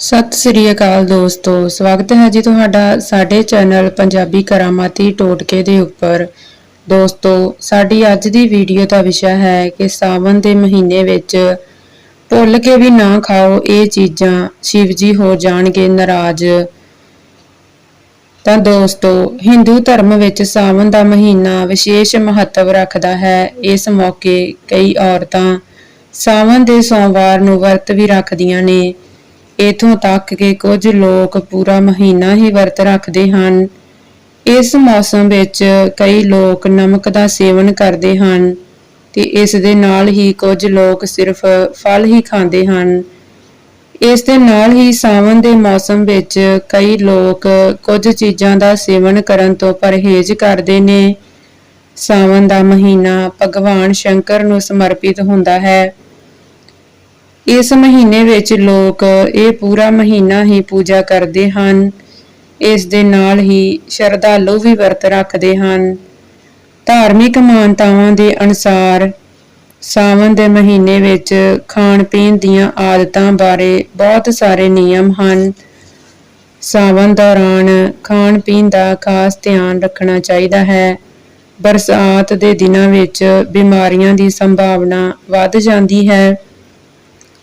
ਸਤਿ ਸ੍ਰੀ ਅਕਾਲ ਦੋਸਤੋ, ਸਵਾਗਤ ਹੈ ਜੀ ਤੁਹਾਡਾ ਸਾਡੇ ਚੈਨਲ ਪੰਜਾਬੀ ਕਰਾਮਾਤੀ ਟੋਟਕੇ ਦੇ ਉੱਪਰ। ਦੋਸਤੋ, ਸਾਡੀ ਅੱਜ ਦੀ ਵੀਡੀਓ ਦਾ ਵਿਸ਼ਾ ਹੈ ਕਿ ਸਾਵਨ ਦੇ ਮਹੀਨੇ ਵਿੱਚ ਭੁੱਲ ਕੇ ਵੀ ਨਾ ਖਾਓ ਇਹ ਚੀਜ਼ਾਂ ਸ਼ਿਵ ਜੀ ਹੋ ਜਾਣਗੇ ਨਾਰਾਜ਼। ਤਾਂ ਦੋਸਤੋ, ਹਿੰਦੂ ਧਰਮ ਵਿੱਚ ਸਾਵਨ ਦਾ ਮਹੀਨਾ ਵਿਸ਼ੇਸ਼ ਮਹੱਤਵ ਰੱਖਦਾ ਹੈ। ਇਸ ਮੌਕੇ ਕਈ ਔਰਤਾਂ ਸਾਵਨ ਦੇ ਸੋਮਵਾਰ ਨੂੰ ਵਰਤ ਵੀ ਰੱਖਦੀਆਂ ਨੇ। ਇਥੋਂ ਤੱਕ ਕਿ ਕੁਝ ਲੋਕ ਪੂਰਾ ਮਹੀਨਾ ਹੀ ਵਰਤ ਰੱਖਦੇ ਹਨ। ਇਸ ਮੌਸਮ ਵਿੱਚ ਕਈ ਲੋਕ ਨਮਕ ਦਾ ਸੇਵਨ ਕਰਦੇ ਹਨ ਤੇ ਇਸ ਦੇ ਨਾਲ ਹੀ ਕੁਝ ਲੋਕ ਸਿਰਫ ਫਲ ਹੀ ਖਾਂਦੇ ਹਨ। ਇਸ ਦੇ ਨਾਲ ਹੀ ਸਾਵਨ ਦੇ ਮੌਸਮ ਵਿੱਚ ਕਈ ਲੋਕ ਕੁਝ ਚੀਜ਼ਾਂ ਦਾ ਸੇਵਨ ਕਰਨ ਤੋਂ ਪਰਹੇਜ਼ ਕਰਦੇ ਨੇ। ਸਾਵਨ ਦਾ ਮਹੀਨਾ ਭਗਵਾਨ ਸ਼ੰਕਰ ਨੂੰ ਸਮਰਪਿਤ ਹੁੰਦਾ ਹੈ। ਇਸ ਮਹੀਨੇ ਵਿੱਚ ਲੋਕ ਇਹ ਪੂਰਾ ਮਹੀਨਾ ਹੀ ਪੂਜਾ ਕਰਦੇ ਹਨ। ਇਸ ਦੇ ਨਾਲ ਹੀ ਸ਼ਰਧਾਲੂ ਵੀ ਵਰਤ ਰੱਖਦੇ ਹਨ। ਧਾਰਮਿਕ ਮਾਨਤਾਵਾਂ ਦੇ ਅਨੁਸਾਰ ਸਾਵਨ ਦੇ ਮਹੀਨੇ ਵਿੱਚ ਖਾਣ ਪੀਣ ਦੀਆਂ ਆਦਤਾਂ ਬਾਰੇ ਬਹੁਤ ਸਾਰੇ ਨਿਯਮ ਹਨ। ਸਾਵਨ ਦੌਰਾਨ ਖਾਣ ਪੀਣ ਦਾ ਖਾਸ ਧਿਆਨ ਰੱਖਣਾ ਚਾਹੀਦਾ ਹੈ। ਬਰਸਾਤ ਦੇ ਦਿਨਾਂ ਵਿੱਚ ਬਿਮਾਰੀਆਂ ਦੀ ਸੰਭਾਵਨਾ ਵੱਧ ਜਾਂਦੀ ਹੈ।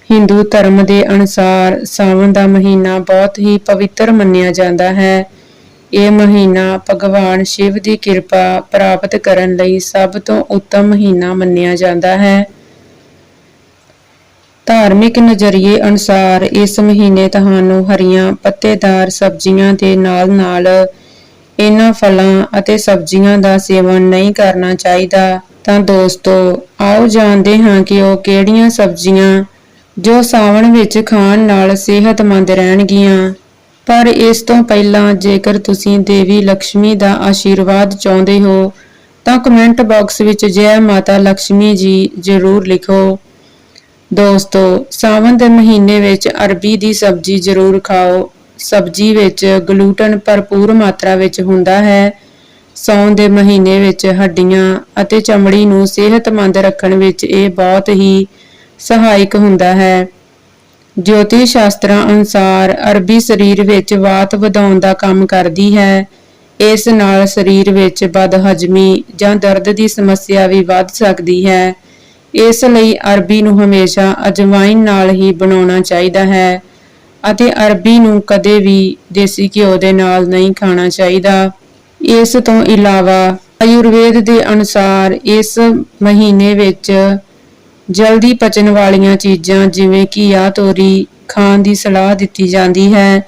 ਹਿੰਦੂ ਧਰਮ ਦੇ ਅਨੁਸਾਰ ਸਾਵਣ ਦਾ ਮਹੀਨਾ ਬਹੁਤ ਹੀ ਪਵਿੱਤਰ ਮੰਨਿਆ ਜਾਂਦਾ ਹੈ। ਇਹ ਮਹੀਨਾ ਭਗਵਾਨ ਸ਼ਿਵ ਦੀ ਕਿਰਪਾ ਪ੍ਰਾਪਤ ਕਰਨ ਲਈ ਸਭ ਤੋਂ ਉੱਤਮ ਮਹੀਨਾ ਮੰਨਿਆ ਜਾਂਦਾ ਹੈ। ਧਾਰਮਿਕ ਨਜ਼ਰੀਏ ਅਨੁਸਾਰ ਇਸ ਮਹੀਨੇ ਤੁਹਾਨੂੰ ਹਰੀਆਂ ਪੱਤੇਦਾਰ ਸਬਜ਼ੀਆਂ ਦੇ ਨਾਲ-ਨਾਲ ਇਹਨਾਂ ਫਲਾਂ ਅਤੇ ਸਬਜ਼ੀਆਂ ਦਾ ਸੇਵਨ ਨਹੀਂ ਕਰਨਾ ਚਾਹੀਦਾ। ਤਾਂ ਦੋਸਤੋ, ਆਓ ਜਾਣਦੇ ਹਾਂ ਕਿ ਉਹ ਕਿਹੜੀਆਂ ਸਬਜ਼ੀਆਂ ਜੋ ਸਾਵਣ ਵਿੱਚ ਖਾਣ ਨਾਲ ਸਿਹਤਮੰਦ ਰਹਿਣਗੀਆਂ। ਪਰ ਇਸ ਤੋਂ ਪਹਿਲਾਂ ਜੇਕਰ ਤੁਸੀਂ ਦੇਵੀ ਲక్ష్ਮੀ ਦਾ ਆਸ਼ੀਰਵਾਦ ਚਾਹੁੰਦੇ ਹੋ, ਤਾਂ ਕਮੈਂਟ ਬਾਕਸ ਵਿੱਚ ਜੈ ਮਾਤਾ ਲక్ష్ਮੀ ਜੀ ਜ਼ਰੂਰ ਲਿਖੋ। ਦੋਸਤੋ, ਸਾਵਣ ਦੇ ਮਹੀਨੇ ਵਿੱਚ ਅਰਬੀ ਦੀ ਸਬਜ਼ੀ ਜ਼ਰੂਰ ਖਾਓ। ਸਬਜ਼ੀ ਵਿੱਚ ਗਲੂਟਨ ਭਰਪੂਰ ਮਾਤਰਾ ਵਿੱਚ ਹੁੰਦਾ ਹੈ। ਸਾਉਣ ਦੇ ਮਹੀਨੇ ਵਿੱਚ ਹੱਡੀਆਂ ਅਤੇ ਚਮੜੀ ਨੂੰ ਸਿਹਤਮੰਦ ਰੱਖਣ ਵਿੱਚ ਇਹ ਬਹੁਤ ਹੀ ਸਹਾਇਕ ਹੁੰਦਾ ਹੈ। ਜੋਤਿਸ਼ ਸ਼ਾਸਤਰਾਂ ਅਨੁਸਾਰ ਅਰਬੀ ਸਰੀਰ ਵਿੱਚ ਵਾਤ ਵਧਾਉਣ ਦਾ ਕੰਮ ਕਰਦੀ ਹੈ। ਇਸ ਨਾਲ ਸਰੀਰ ਵਿੱਚ ਬਦਹਜਮੀ ਜਾਂ ਦਰਦ ਦੀ ਸਮੱਸਿਆ ਵੀ ਵੱਧ ਸਕਦੀ ਹੈ। ਇਸ ਲਈ ਅਰਬੀ ਨੂੰ ਹਮੇਸ਼ਾ ਅਜਵਾਇਨ ਨਾਲ ਹੀ ਬਣਾਉਣਾ ਚਾਹੀਦਾ ਹੈ ਅਤੇ ਅਰਬੀ ਨੂੰ ਕਦੇ ਵੀ ਦੇਸੀ ਘਿਓ ਦੇ ਨਾਲ ਨਹੀਂ ਖਾਣਾ ਚਾਹੀਦਾ। ਇਸ ਤੋਂ ਇਲਾਵਾ ਆਯੁਰਵੇਦ ਦੇ ਅਨੁਸਾਰ ਇਸ ਮਹੀਨੇ ਵਿੱਚ ਜਲਦੀ ਪਚਣ ਵਾਲੀਆਂ ਚੀਜ਼ਾਂ, ਜਿਵੇਂ ਘੀਆ ਤੋਰੀ, ਖਾਣ ਦੀ ਸਲਾਹ ਦਿੱਤੀ ਜਾਂਦੀ ਹੈ।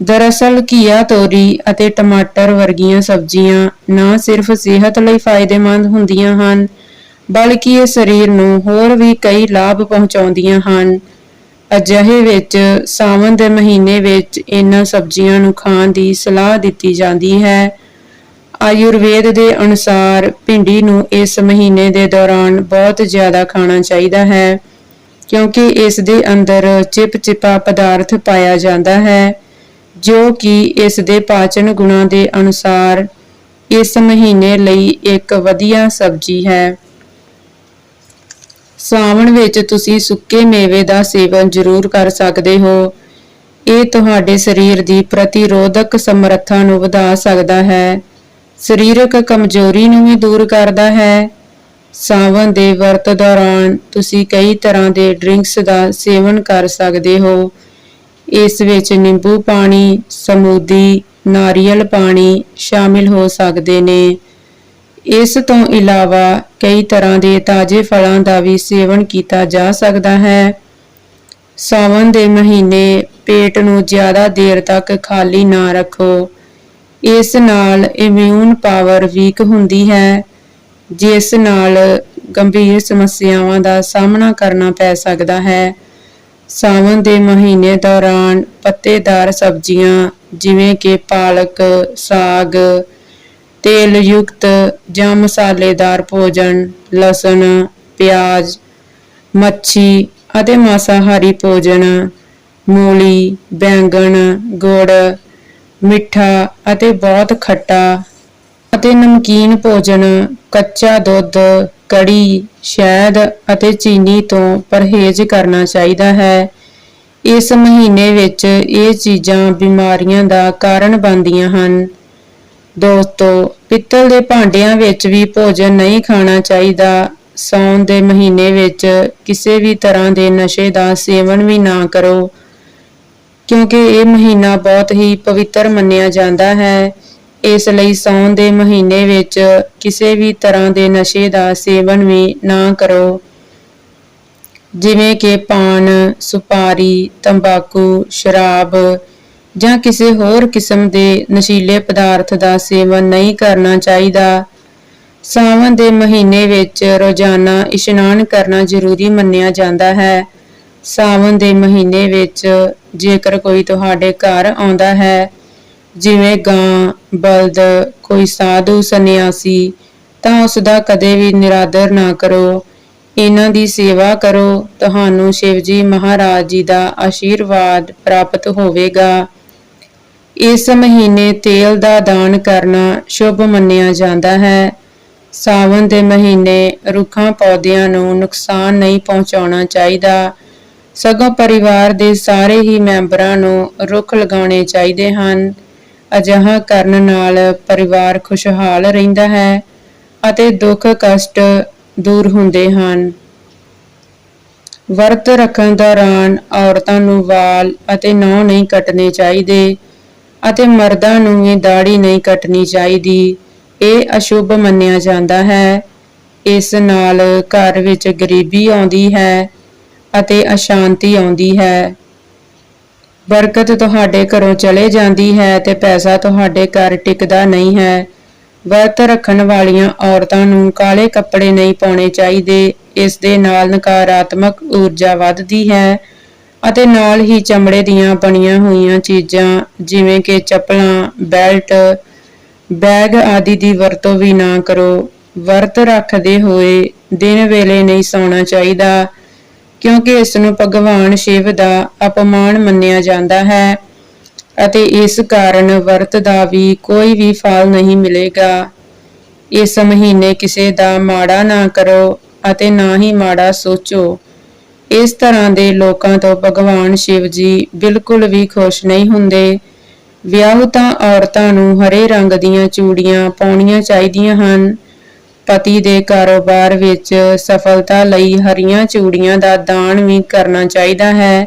ਦਰਅਸਲ, ਘੀਆ ਤੋਰੀ ਅਤੇ ਟਮਾਟਰ ਵਰਗੀਆਂ ਸਬਜ਼ੀਆਂ ਨਾ ਸਿਰਫ ਸਿਹਤ ਲਈ ਫਾਇਦੇਮੰਦ ਹੁੰਦੀਆਂ ਹਨ, ਬਲਕਿ ਇਹ ਸਰੀਰ ਨੂੰ ਹੋਰ ਵੀ ਕਈ ਲਾਭ ਪਹੁੰਚਾਉਂਦੀਆਂ ਹਨ। ਅਜਿਹੇ ਵਿੱਚ, ਸਾਵਣ ਦੇ ਮਹੀਨੇ ਵਿੱਚ ਇਹਨਾਂ ਸਬਜ਼ੀਆਂ ਨੂੰ ਖਾਣ ਦੀ ਸਲਾਹ ਦਿੱਤੀ ਜਾਂਦੀ ਹੈ। ਆਯੁਰਵੇਦ ਦੇ ਅਨੁਸਾਰ ਭਿੰਡੀ ਨੂੰ ਇਸ ਮਹੀਨੇ ਦੇ ਦੌਰਾਨ ਬਹੁਤ ਜ਼ਿਆਦਾ ਖਾਣਾ ਚਾਹੀਦਾ ਹੈ, ਕਿਉਂਕਿ ਇਸ ਦੇ ਅੰਦਰ ਚਿਪਚਿਪਾ ਪਦਾਰਥ ਪਾਇਆ ਜਾਂਦਾ ਹੈ, ਜੋ ਕਿ ਇਸ ਦੇ ਪਾਚਨ ਗੁਣਾਂ ਦੇ ਅਨੁਸਾਰ ਇਸ ਮਹੀਨੇ ਲਈ ਇੱਕ ਵਧੀਆ ਸਬਜ਼ੀ ਹੈ। ਸਾਵਣ ਵਿੱਚ ਤੁਸੀਂ ਸੁੱਕੇ ਮੇਵੇ ਦਾ ਸੇਵਨ ਜ਼ਰੂਰ ਕਰ ਸਕਦੇ ਹੋ। ਇਹ ਤੁਹਾਡੇ ਸਰੀਰ ਦੀ ਪ੍ਰਤੀਰੋਧਕ ਸਮਰੱਥਾ ਨੂੰ ਵਧਾ ਸਕਦਾ ਹੈ। ਸਰੀਰਕ ਕਮਜ਼ੋਰੀ ਨੂੰ ਵੀ ਦੂਰ ਕਰਦਾ ਹੈ। ਸਾਵਣ ਦੇ ਵਰਤ ਦੌਰਾਨ ਤੁਸੀਂ ਕਈ ਤਰ੍ਹਾਂ ਦੇ ਡਰਿੰਕਸ ਦਾ ਸੇਵਨ ਕਰ ਸਕਦੇ ਹੋ। ਇਸ ਵਿੱਚ ਨਿੰਬੂ ਪਾਣੀ, ਸਮੂਦੀ, ਨਾਰੀਅਲ ਪਾਣੀ ਸ਼ਾਮਿਲ ਹੋ ਸਕਦੇ ਨੇ। ਇਸ ਤੋਂ ਇਲਾਵਾ ਕਈ ਤਰ੍ਹਾਂ ਦੇ ਤਾਜ਼ੇ ਫਲਾਂ ਦਾ ਵੀ ਸੇਵਨ ਕੀਤਾ ਜਾ ਸਕਦਾ ਹੈ। ਸਾਵਨ ਦੇ ਮਹੀਨੇ ਪੇਟ ਨੂੰ ਜ਼ਿਆਦਾ ਦੇਰ ਤੱਕ ਖਾਲੀ ਨਾ ਰੱਖੋ। ਇਸ ਨਾਲ ਇਮਿਊਨ ਪਾਵਰ ਵੀਕ ਹੁੰਦੀ ਹੈ, ਜਿਸ ਨਾਲ ਗੰਭੀਰ ਸਮੱਸਿਆਵਾਂ ਦਾ ਸਾਹਮਣਾ ਕਰਨਾ ਪੈ ਸਕਦਾ ਹੈ। ਸਾਵਣ ਦੇ ਮਹੀਨੇ ਦੌਰਾਨ ਪੱਤੇਦਾਰ ਸਬਜ਼ੀਆਂ ਜਿਵੇਂ ਕਿ ਪਾਲਕ, ਸਾਗ ਤੇਲ ਯੁਕਤ ਜਾਂ ਮਸਾਲੇਦਾਰ ਭੋਜਨ, ਲਸਣ, ਪਿਆਜ਼, ਮੱਛੀ ਅਤੇ ਮਾਸਾਹਾਰੀ ਭੋਜਨ, ਮੂਲੀ, ਬੈਂਗਣ, ਗੁੜ ਮਿੱਠਾ ਅਤੇ ਬਹੁਤ ਖੱਟਾ ਅਤੇ ਨਮਕੀਨ ਭੋਜਨ, ਕੱਚਾ ਦੁੱਧ, ਕੜੀ, ਸ਼ਹਿਦ ਅਤੇ ਚੀਨੀ ਤੋਂ ਪਰਹੇਜ਼ ਕਰਨਾ ਚਾਹੀਦਾ ਹੈ। ਇਸ ਮਹੀਨੇ ਵਿੱਚ ਇਹ ਚੀਜ਼ਾਂ ਬਿਮਾਰੀਆਂ ਦਾ ਕਾਰਨ ਬਣਦੀਆਂ ਹਨ। ਦੋਸਤੋ, ਪਿੱਤਲ ਦੇ ਭਾਂਡਿਆਂ ਵਿੱਚ ਵੀ ਭੋਜਨ ਨਹੀਂ ਖਾਣਾ ਚਾਹੀਦਾ। ਸਾਉਣ ਦੇ ਮਹੀਨੇ ਵਿੱਚ ਕਿਸੇ ਵੀ ਤਰ੍ਹਾਂ ਦੇ ਨਸ਼ੇ ਦਾ ਸੇਵਨ ਵੀ ਨਾ ਕਰੋ। ਕਿਉਂਕਿ ਇਹ ਮਹੀਨਾ ਬਹੁਤ ਹੀ ਪਵਿੱਤਰ ਮੰਨਿਆ ਜਾਂਦਾ ਹੈ। ਇਸ ਲਈ ਸਾਉਣ ਦੇ ਮਹੀਨੇ ਵਿੱਚ ਕਿਸੇ ਵੀ ਤਰ੍ਹਾਂ ਦੇ ਨਸ਼ੇ ਦਾ ਸੇਵਨ ਵੀ ਨਾ ਕਰੋ। ਜਿਵੇਂ ਕਿ ਪਾਨ, ਸੁਪਾਰੀ, ਤੰਬਾਕੂ, ਸ਼ਰਾਬ ਜਾਂ ਕਿਸੇ ਹੋਰ ਕਿਸਮ ਦੇ ਨਸ਼ੀਲੇ ਪਦਾਰਥ ਦਾ ਸੇਵਨ ਨਹੀਂ ਕਰਨਾ ਚਾਹੀਦਾ। ਸਾਵਣ ਦੇ ਮਹੀਨੇ ਵਿੱਚ ਰੋਜ਼ਾਨਾ ਇਸ਼ਨਾਨ ਕਰਨਾ ਜ਼ਰੂਰੀ ਮੰਨਿਆ ਜਾਂਦਾ ਹੈ। ਸਾਵਣ ਦੇ ਮਹੀਨੇ ਵਿੱਚ ਜੇਕਰ ਕੋਈ ਤੁਹਾਡੇ ਘਰ ਆਉਂਦਾ ਹੈ, ਜਿਵੇਂ ਗਾਂ, ਬਲਦ, ਕੋਈ ਸਾਧੂ ਸੰਨਿਆਸੀ, ਤਾਂ ਉਸ ਦਾ ਕਦੇ ਵੀ ਨਿਰਾਦਰ ਨਾ ਕਰੋ। ਇਹਨਾਂ ਦੀ ਸੇਵਾ ਕਰੋ। ਤੁਹਾਨੂੰ ਸ਼ਿਵਜੀ ਮਹਾਰਾਜ ਜੀ ਦਾ ਆਸ਼ੀਰਵਾਦ ਪ੍ਰਾਪਤ ਹੋਵੇਗਾ। ਇਸ ਮਹੀਨੇ ਤੇਲ ਦਾ ਦਾਨ ਕਰਨਾ ਸ਼ੁਭ ਮੰਨਿਆ ਜਾਂਦਾ ਹੈ। ਸਾਵਣ ਦੇ ਮਹੀਨੇ ਰੁੱਖਾਂ ਪੌਦਿਆਂ ਨੂੰ ਨੁਕਸਾਨ ਨਹੀਂ ਪਹੁੰਚਾਉਣਾ ਚਾਹੀਦਾ। ਸਗੋਂ ਪਰਿਵਾਰ ਦੇ ਸਾਰੇ ਹੀ ਮੈਂਬਰਾਂ ਨੂੰ ਰੁੱਖ ਲਗਾਉਣੇ ਚਾਹੀਦੇ ਹਨ। ਅਜਿਹਾ ਕਰਨ ਨਾਲ ਪਰਿਵਾਰ ਖੁਸ਼ਹਾਲ ਰਹਿੰਦਾ ਹੈ ਅਤੇ ਦੁੱਖ ਕਸ਼ਟ ਦੂਰ ਹੁੰਦੇ ਹਨ। ਵਰਤ ਰੱਖਣ ਦੌਰਾਨ ਔਰਤਾਂ ਨੂੰ ਵਾਲ ਅਤੇ ਨਹੁੰ ਨਹੀਂ ਕੱਟਣੇ ਚਾਹੀਦੇ ਅਤੇ ਮਰਦਾਂ ਨੂੰ ਵੀ ਦਾੜੀ ਨਹੀਂ ਕੱਟਣੀ ਚਾਹੀਦੀ। ਇਹ ਅਸ਼ੁਭ ਮੰਨਿਆ ਜਾਂਦਾ ਹੈ। ਇਸ ਨਾਲ ਘਰ ਵਿੱਚ ਗਰੀਬੀ ਆਉਂਦੀ ਹੈ ਅਤੇ ਅਸ਼ਾਂਤੀ ਆਉਂਦੀ ਹੈ। ਬਰਕਤ ਤੁਹਾਡੇ ਘਰੋਂ ਚਲੇ ਜਾਂਦੀ ਹੈ ਤੇ ਪੈਸਾ ਤੁਹਾਡੇ ਘਰ ਟਿਕਦਾ ਨਹੀਂ ਹੈ। ਵਰਤ ਰੱਖਣ ਵਾਲੀਆਂ ਔਰਤਾਂ ਨੂੰ ਕਾਲੇ ਕੱਪੜੇ ਨਹੀਂ ਪਾਉਣੇ ਚਾਹੀਦੇ। ਇਸ ਦੇ ਨਾਲ ਨਕਾਰਾਤਮਕ ਊਰਜਾ ਵੱਧਦੀ ਹੈ ਅਤੇ ਨਾਲ ਹੀ ਚਮੜੇ ਦੀਆਂ ਬਣੀਆਂ ਹੋਈਆਂ ਚੀਜ਼ਾਂ ਜਿਵੇਂ ਕਿ ਚੱਪਲਾਂ, ਬੈਲਟ, ਬੈਗ ਆਦਿ ਦੀ ਵਰਤੋਂ ਵੀ ਨਾ ਕਰੋ। ਵਰਤ ਰੱਖਦੇ ਹੋਏ ਦਿਨ ਵੇਲੇ ਨਹੀਂ ਸੌਣਾ ਚਾਹੀਦਾ। ਕਿਉਂਕਿ ਇਸ ਨੂੰ ਭਗਵਾਨ ਸ਼ਿਵ ਦਾ ਅਪਮਾਨ ਮੰਨਿਆ ਜਾਂਦਾ ਹੈ ਅਤੇ ਇਸ ਕਾਰਨ ਵਰਤ ਦਾ ਵੀ ਕੋਈ ਵੀ ਫਲ ਨਹੀਂ ਮਿਲੇਗਾ। ਇਸ ਮਹੀਨੇ ਕਿਸੇ ਦਾ ਮਾੜਾ ਨਾ ਕਰੋ ਅਤੇ ਨਾ ਹੀ ਮਾੜਾ ਸੋਚੋ। ਇਸ ਤਰ੍ਹਾਂ ਦੇ ਲੋਕਾਂ ਤੋਂ ਭਗਵਾਨ ਸ਼ਿਵ ਜੀ ਬਿਲਕੁਲ ਵੀ ਖੁਸ਼ ਨਹੀਂ ਹੁੰਦੇ। ਵਿਆਹੁਤਾ ਔਰਤਾਂ ਨੂੰ ਹਰੇ ਰੰਗ ਦੀਆਂ ਚੂੜੀਆਂ ਪਾਉਣੀਆਂ ਚਾਹੀਦੀਆਂ ਹਨ। ਪਤੀ ਦੇ ਕਾਰੋਬਾਰ ਵਿੱਚ ਸਫਲਤਾ ਲਈ ਹਰੀਆਂ ਚੂੜੀਆਂ ਦਾ ਦਾਨ ਵੀ ਕਰਨਾ ਚਾਹੀਦਾ ਹੈ।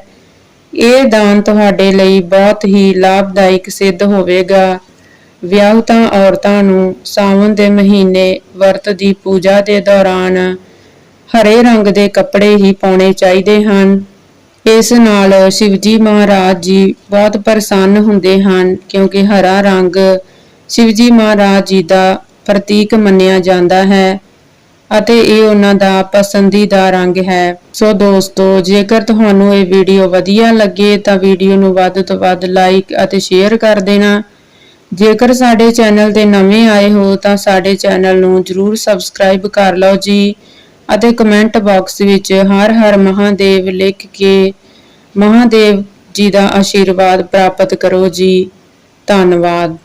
ਇਹ ਦਾਨ ਤੁਹਾਡੇ ਲਈ ਬਹੁਤ ਹੀ ਲਾਭਦਾਇਕ ਸਿੱਧ ਹੋਵੇਗਾ। ਵਿਆਹੁਤਾ ਔਰਤਾਂ ਨੂੰ ਸਾਵਣ ਦੇ ਮਹੀਨੇ ਵਰਤ ਦੀ ਪੂਜਾ ਦੇ ਦੌਰਾਨ ਹਰੇ ਰੰਗ ਦੇ ਕੱਪੜੇ ਹੀ ਪਾਉਣੇ ਚਾਹੀਦੇ ਹਨ। ਇਸ ਨਾਲ ਸ਼ਿਵਜੀ ਮਹਾਰਾਜ ਜੀ ਬਹੁਤ ਪ੍ਰਸੰਨ ਹੁੰਦੇ ਹਨ ਕਿਉਂਕਿ ਹਰਾ ਰੰਗ ਸ਼ਿਵਜੀ ਮਹਾਰਾਜ ਜੀ ਦਾ ਪ੍ਰਤੀਕ ਮੰਨਿਆ ਜਾਂਦਾ ਹੈ ਅਤੇ ਇਹ ਉਹਨਾਂ ਦਾ ਪਸੰਦੀਦਾ ਰੰਗ ਹੈ। ਸੋ ਦੋਸਤੋ, ਜੇਕਰ ਤੁਹਾਨੂੰ ਇਹ ਵੀਡੀਓ ਵਧੀਆ ਲੱਗੇ, ਤਾਂ ਵੀਡੀਓ ਨੂੰ ਵੱਧ ਤੋਂ ਵੱਧ ਲਾਈਕ ਅਤੇ ਸ਼ੇਅਰ ਕਰ ਦੇਣਾ। ਜੇਕਰ ਸਾਡੇ ਚੈਨਲ ਤੇ ਨਵੇਂ ਆਏ ਹੋ, ਤਾਂ ਸਾਡੇ ਚੈਨਲ ਨੂੰ ਜਰੂਰ ਸਬਸਕ੍ਰਾਈਬ ਕਰ ਲਓ ਜੀ ਅਤੇ ਕਮੈਂਟ ਬਾਕਸ ਵਿੱਚ ਹਰ ਹਰ ਮਹਾਦੇਵ ਲਿਖ ਕੇ ਮਹਾਦੇਵ ਜੀ ਦਾ ਆਸ਼ੀਰਵਾਦ ਪ੍ਰਾਪਤ ਕਰੋ ਜੀ। ਧੰਨਵਾਦ।